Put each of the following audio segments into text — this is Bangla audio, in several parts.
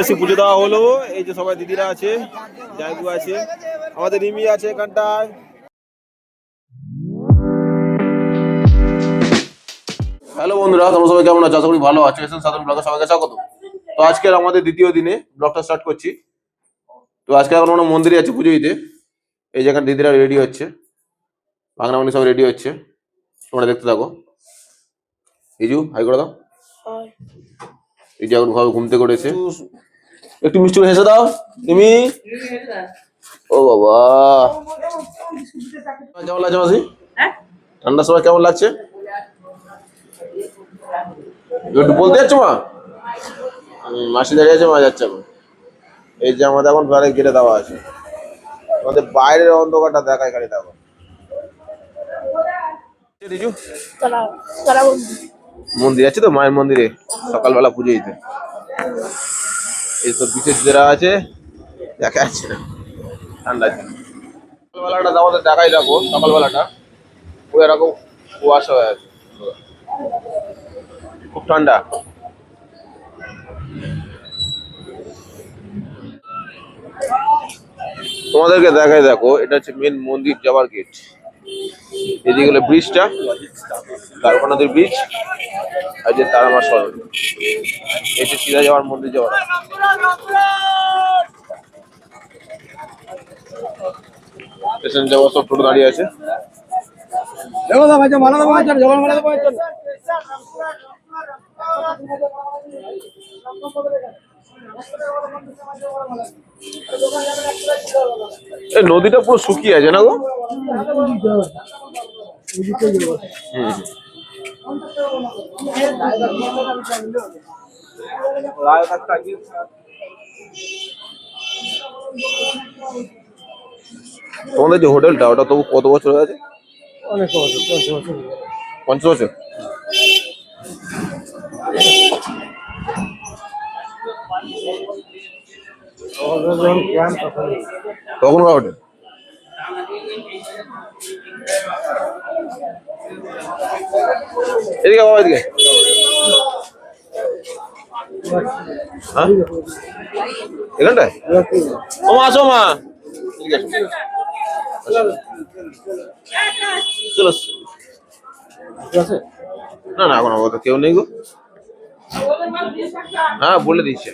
এসে পুজো দেওয়া হলো। এই যে সবাই দিদিরা আছে, জায়গু আছে, আমাদের রিমি আছে এখানটায়। হ্যালো বন্ধুরা, তোমরা সবাই কেমন আছো? আশা ভালো আছো। এসেন সাধারণ ব্লগে সবাইকে স্বাগত। তো আজকের আমাদের দ্বিতীয় দিনে ব্লগটা স্টার্ট করছি। তো আজকে এখন আমরা মন্দিরে আছি পুজো দিতে। এই যেখানে দিদিরা রেডি হচ্ছে। বাংলামণি সব রেডি হচ্ছে। তোমরা দেখতে থাকো। ইজু হাই করে দাও। এই যে এখন ঘর ঘুম থেকে একটু মিষ্টি করে হেসে দাও তুমি ও বাবা। কেমন লাগছে মাসি? ঠান্ডার সময় কেমন লাগছে? একটু বলতে যাচ্ছ মা? মাসি দাঁড়িয়ে আছে মা যাচ্ছে এই যে আমাদের এখন বাইরে গেটে দেওয়া আছে। আমাদের বাইরের অন্ধকারটা দেখায় খালি দেখো। রিজু তারা তারা বন্ধু। মন্দির আছে তো মায়ের মন্দিরে? সকালবেলা পুজো দিতে। এই তো বিশেষ যারা আছে, দেখা যাচ্ছে না। ঠান্ডা। সকালবেলাটা আমাদের দেখাই রাখো সকালবেলাটা। পুরো এরকম কুয়াশা হয়ে আছে। খুব ঠান্ডা। তোমাদেরকে দেখাই দেখো, এটা হচ্ছে মেন মন্দির যাওয়ার গেট এদিকে হলো ব্রিজটা তারপর নদীর ব্রিজ, আর যে তারামা সরণ এসে সিধা যাওয়ার মন্দির যাওয়ার যাওয়ার সব টোটো দাঁড়িয়ে আছে। নদীটা পুরো শুকিয়ে আছে না গো? তোমাদের যে হোটেলটা ওটা তবু কত বছর আছে অনেক বছর পঞ্চাশ বছর পঞ্চাশ বছর? তখন তখনকার হোটেল? এদিকে বাবা, এদিকে। হ্যাঁ? ও মা, আসো মা। চলো না না, এখন কেউ নেই গো। হ্যাঁ বলে দিচ্ছি।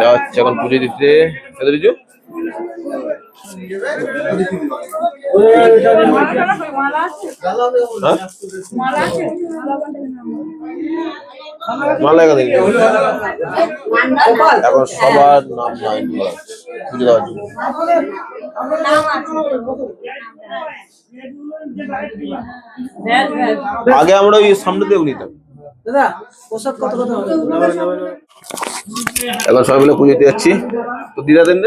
যাওয়া হচ্ছে এখন পুজো দিতে। এত কিছু? হ্যাঁ? এখানে নেই। সবার নাম লাইন পুজো দেওয়ার জন্য। আগে আমরা ওই সামনে দিয়ে নিতাম দাদা, প্রসাদ এখন সবাই মিলে পুজো দিতে যাচ্ছি। তো দিদা দেন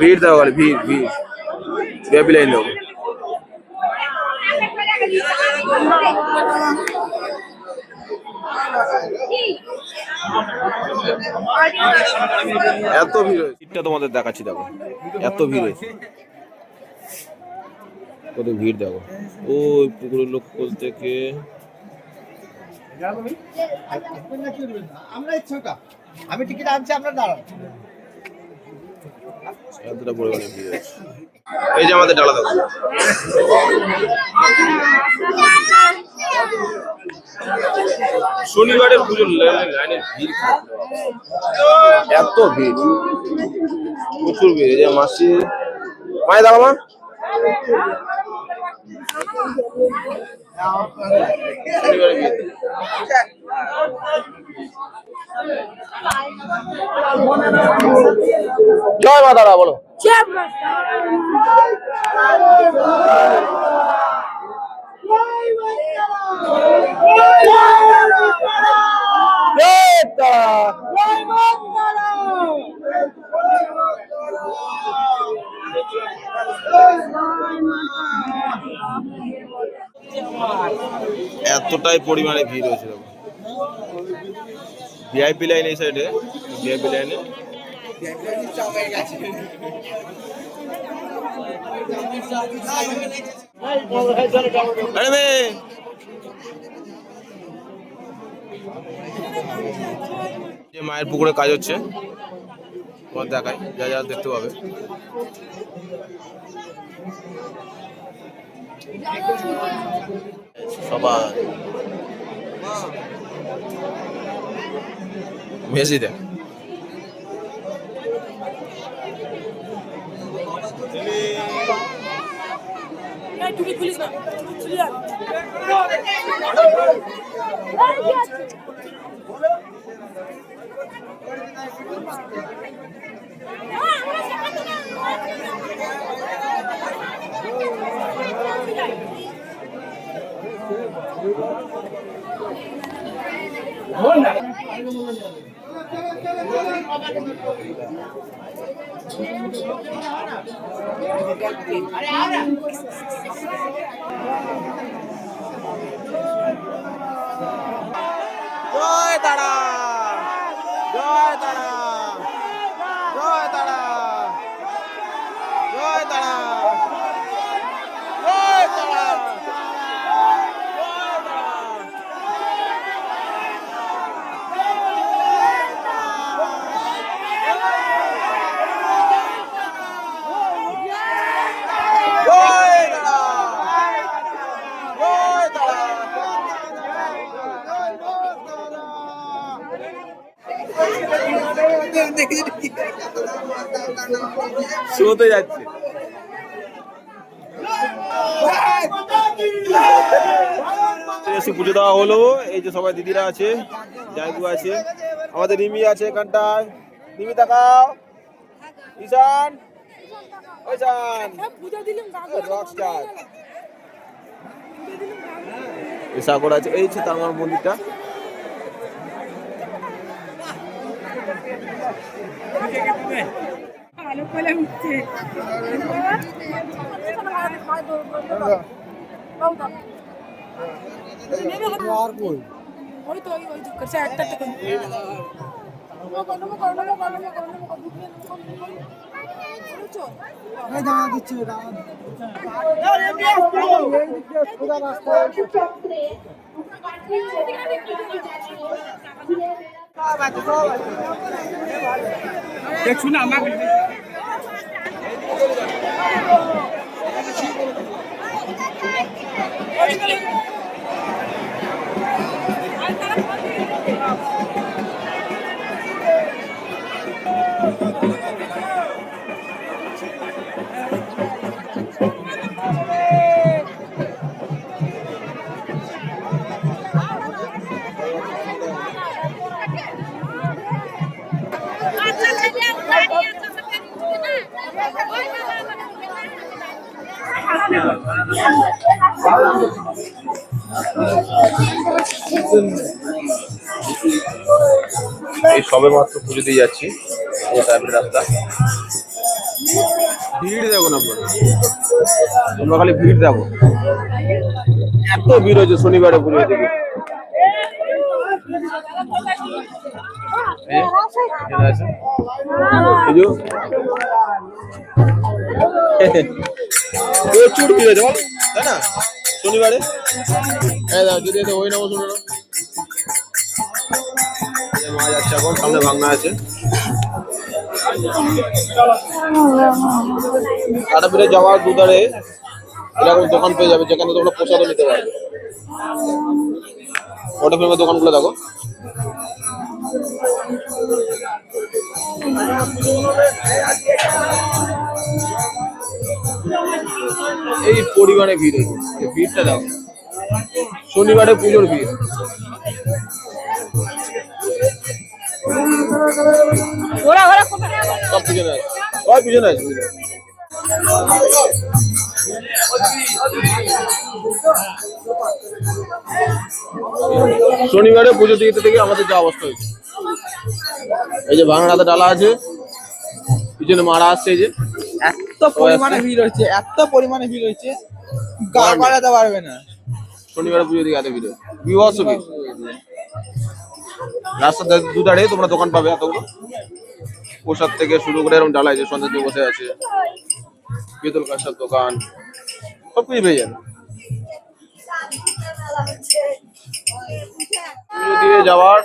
ভিড় দাও ভিড় ভিড়। বেবি লাইন দাও এত ভিড় সিটটা তোমাদের দেখাচ্ছি দেখো। এত ভিড় হয়েছে। কত ভিড় দেখো। ওই পুকুরের লোক কোল থেকে? আমরা ইচ্ছাটা আমি টিকিট আনছি আপনার দাঁড়ান। এতটা পরিমাণে এই যে আমাদের ডালা দেখো শনিবারের পুজো লাইনে ভিড়। এত ভিড়। প্রচুর ভিড়। যে মাসি। মায়ের দাঁড়া মা? জয় মা দাদা বলো। এতটাই পরিমাণে ভিড় হয়েছে দেখো। ভিআইপি লাইন এই সাইডে ভিআইপি লাইনে মায়ের পুকুরে কাজ হচ্ছে দেখাই, যা যা দেখতে পাবে। সবাই মেসি দেখ এই টুপি খুলিস না খুলি আর জয় তারা জয় তারা জয় তারা জয় তারা জয় তারা জয় তারা জয় তারা শুতে যাচ্ছে। পুজো দেওয়া হলো। এই যে সবাই দিদিরা আছে, জায়গু আছে, আমাদের রিমি আছে এখানটায়। রিমি, তাকাও। ঈশান। ঈশান। রকস্টার সাগর আছে, এই হচ্ছে তার মন্দিরটা। ভালো করে উঠছে সোজা রাস্তা দেখছু না এই সবে মাত্র পুজো দিয়ে যাচ্ছি। রাস্তা। ভিড় দেখো না তোমরা খালি ভিড় দেখো। এত ভিড় হচ্ছে শনিবারে পুজো থেকে প্রচুর ভিড় হয়েছে। তাই না? শনিবারে? হ্যাঁ দাদা যদি ওই নাম শুনে এখন, সামনে ভাঙনা আছে। তারাপীঠে যাওয়ার দুধারে এরকম দোকান পেয়ে যাবে, যেখানে তোমরা প্রসাদও নিতে পারবে। ওটা ফিল্মের দোকানগুলো দেখো। এই পরিমাণে ভিড় এই ভিড়টা দেখো। শনিবারে পুজোর ভিড়। ওরা কোথায়? সব পিছনে আছে। সব পিছনে আছে। শনিবারে পুজো দিতে থেকে আমাদের যা অবস্থা হয়েছে। এই যে ভাঙড়াতে ডালা আছে পিছনে মারা আসছে এই যে। এত পরিমাণে ভিড় হচ্ছে এত পরিমাণে ভিড় হচ্ছে গা বাড়াতে পারবে না। শনিবারে পুজো দিকে এত ভিড় বিভৎস ভিড় রাস্তার ধারে- দুধারে তোমরা দোকান পাবে এতগুলো। প্রসাদ থেকে শুরু করে এরকম ডালাই যে সন্ধ্যা দিয়ে বসে আছে। পিতল কাঁসার দোকান, সব কিছু পেয়ে যাবে। যাওয়ার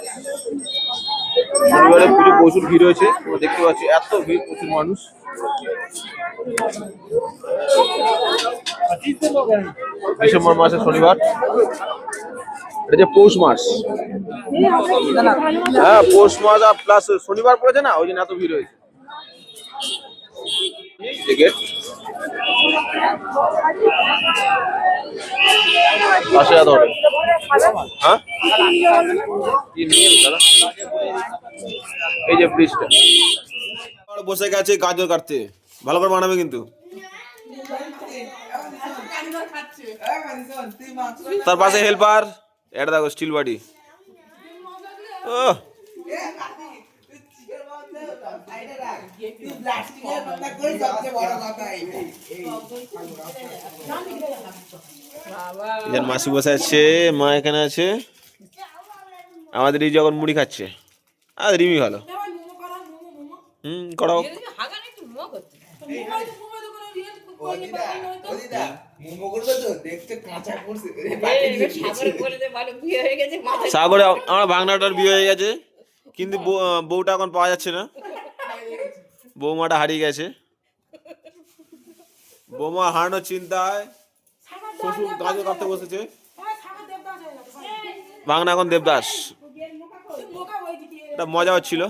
শনিবারে পুজো প্রচুর ভিড় হয়েছে, তোমরা দেখতে পাচ্ছি এত ভিড়, প্রচুর মানুষ। ডিসেম্বর মাসের শনিবার। এটা যে পৌষ মাস। হ্যাঁ পৌষ মাস আর প্লাস শনিবার পড়েছে না? ওই জন্য এত ভিড় হয়েছে। হ্যাঁ? এই যে ব্রিজটা বসে গেছে গাজর কাটতে। ভালো করে বানাবে কিন্তু। তার পাশে হেল্পার এটা দেখো স্টিল ও মাসি বসে আছে, মা এখানে আছে। আমাদের এই যখন মুড়ি খাচ্ছে। আর রিমি ভালো। হুম, করাও। সাগরে আমার বাংলাটার বিয়ে হয়ে গেছে। কিন্তু বউ- বউটা এখন পাওয়া যাচ্ছে না। বৌমাটা হারিয়ে গেছে। বৌমা হারানোর চিন্তায় শ্বশুর কাজে করতে বসেছে। বাংলা এখন দেবদাস। এটা মজা হচ্ছিল।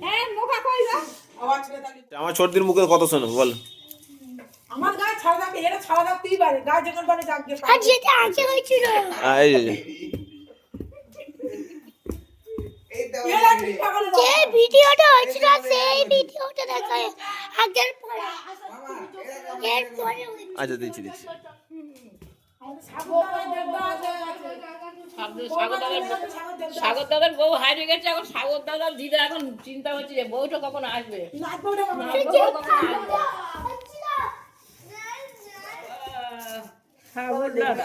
হ্যাঁ মোকা কই যা আমার ছোটদিন মুখে কত শোনো বল। আমার গায়ে ছাড়া দাও এরা ছাড়া পারে। গায়ে যখন পারে। জাগতে হয়েছিল। এই যে, ভিডিওটা হয়েছিল সেই ভিডিওটা দেখা আগের পরে আচ্ছা দিচ্ছি দিচ্ছি। সাগর দাদার বউ হারিয়ে গেছে এখন সাগর দাদার দিদা এখন চিন্তা হচ্ছে যে বউটা কখন আসবে? সাগর দাদা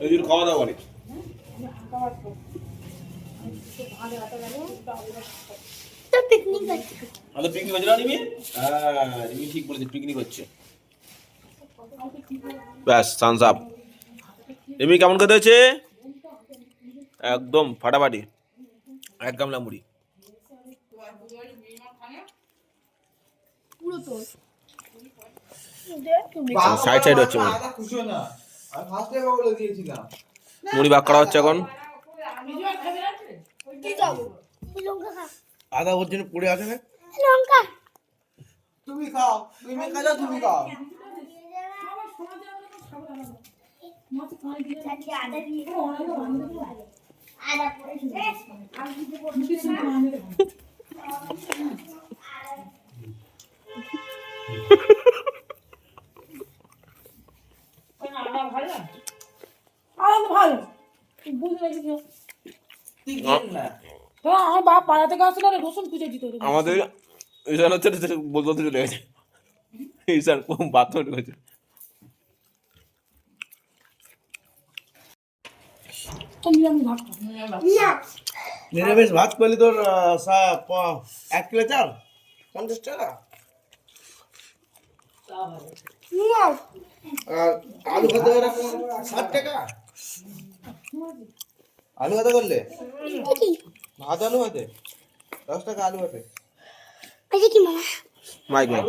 এই যে খাওয়া দাওয়া পিকনিক হ্যাঁ রিমি ঠিক বলেছে পিকনিক হচ্ছে। ব্যাস থামস আপ রিমি কেমন খেতে হয়েছে? একদম ফাটাফাটি। এক গামলা মুড়ি। সাইড সাইড হচ্ছে মুড়ি। মুড়ি ভাগ করা হচ্ছে এখন। লঙ্কা খা। আদা ওর জন্য পড়ে আছে না? লঙ্কা। তুমি খাও। তুমি খাও তুমি খাও। চাচি আদা দিয়ে আদা পরে আনন্দ ভালো। বুঝে রেখেছি হ্যাঁ আমার বাপ পাড়া থেকে আসলে রসুন খুঁজে দিত আমাদের ঈশান হচ্ছে বলতে বলতে চলে গেছে। ঈশান বাথরুম ঢুকেছে। নিরামিষ ভাত করলে তোর এক কিলো চাল পঞ্চাশ টাকা। আর আলু ভাত ষাট টাকা। আলু ভাত করলে ভাত আলু ভাতে দশ টাকা আলু ভাতে মাইক মাইক